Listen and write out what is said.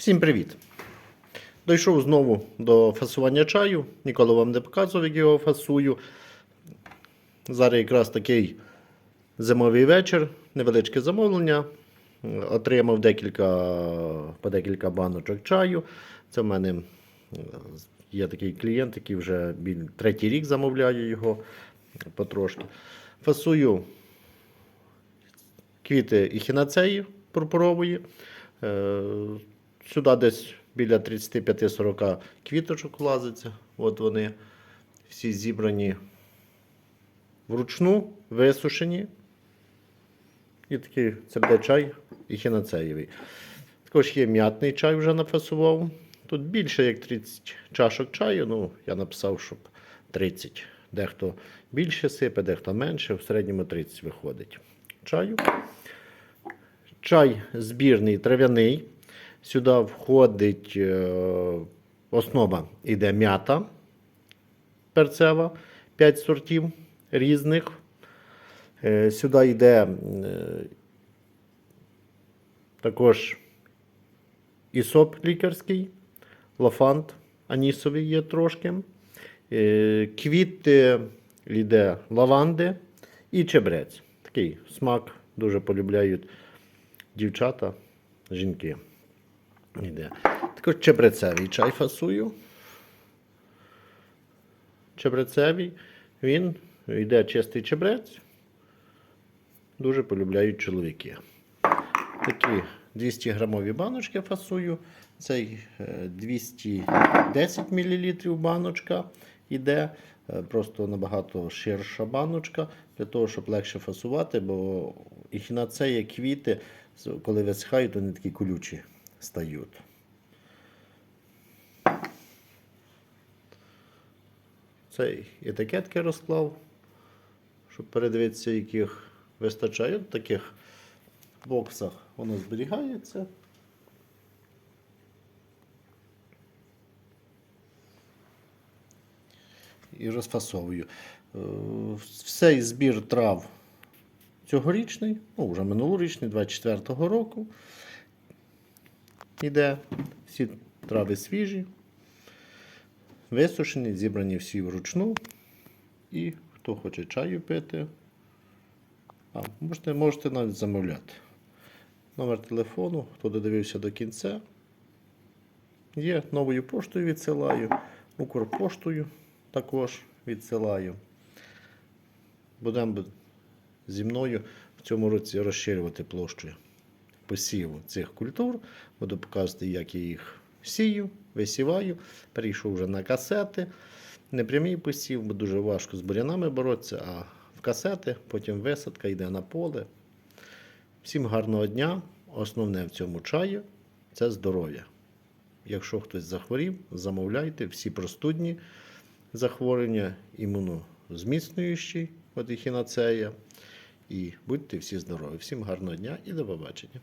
Всім привіт! Дійшов знову до фасування чаю. Ніколи вам не показував, як його фасую. Зараз якраз такий зимовий вечір, невеличке замовлення. Отримав декілька, по декілька баночок чаю. Це в мене е, є такий клієнт, який вже третій рік замовляє його потрошки. Фасую квіти ехінацеї пурпурової. Сюди десь біля 35-40 квіточок влазиться. От вони всі зібрані вручну, висушені. І такий це чай ехінацеєвий. Також є м'ятний чай вже нафасував. Тут більше як 30 чашок чаю. Ну, я написав, щоб 30. Дехто більше сипе, дехто менше, в середньому 30 виходить. Чаю. Чай збірний трав'яний. Сюди входить е, основа іде м'ята перцева, 5 сортів різних. Е, сюди йде е, також ісоп лікарський, лафант анісовий є трошки. Квіти йде лаванди і чебрець. Такий смак дуже полюбляють дівчата, жінки. Йде. Також чебрецевий чай фасую. Чебрецевий. Він йде чистий чебрець. Дуже полюбляють чоловіки. Такі 200 грамові баночки фасую. Цей е, 210 мл баночка йде. Е, Просто набагато ширша баночка для того, щоб легше фасувати, бо ехінацеї квіти, коли висихають, вони такі колючі стають. Цей етикетки розклав, щоб передивитися, яких вистачає. В таких боксах воно зберігається. І розфасовую. Е, Цей збір трав цьогорічний, ну вже минулорічний, 24-го року. Іде. Всі трави свіжі, висушені, зібрані всі вручну. І хто хоче чаю пити, а, можете, можете навіть замовляти. Номер телефону, хто додивився до кінця. Є новою поштою відсилаю, Укрпоштою також відсилаю. Будемо зі мною в цьому році розширювати площу посіву цих культур. Буду показувати, як я їх сію, висіваю. Перейшов вже на касети. Не прямий посів, бо дуже важко з бурянами боротися, а в касети, потім висадка йде на поле. Всім гарного дня. Основне в цьому чаю це здоров'я. Якщо хтось захворів, замовляйте всі простудні захворювання, імунозміцнюючі, от ехінацея. І будьте всі здорові. Всім гарного дня і до побачення.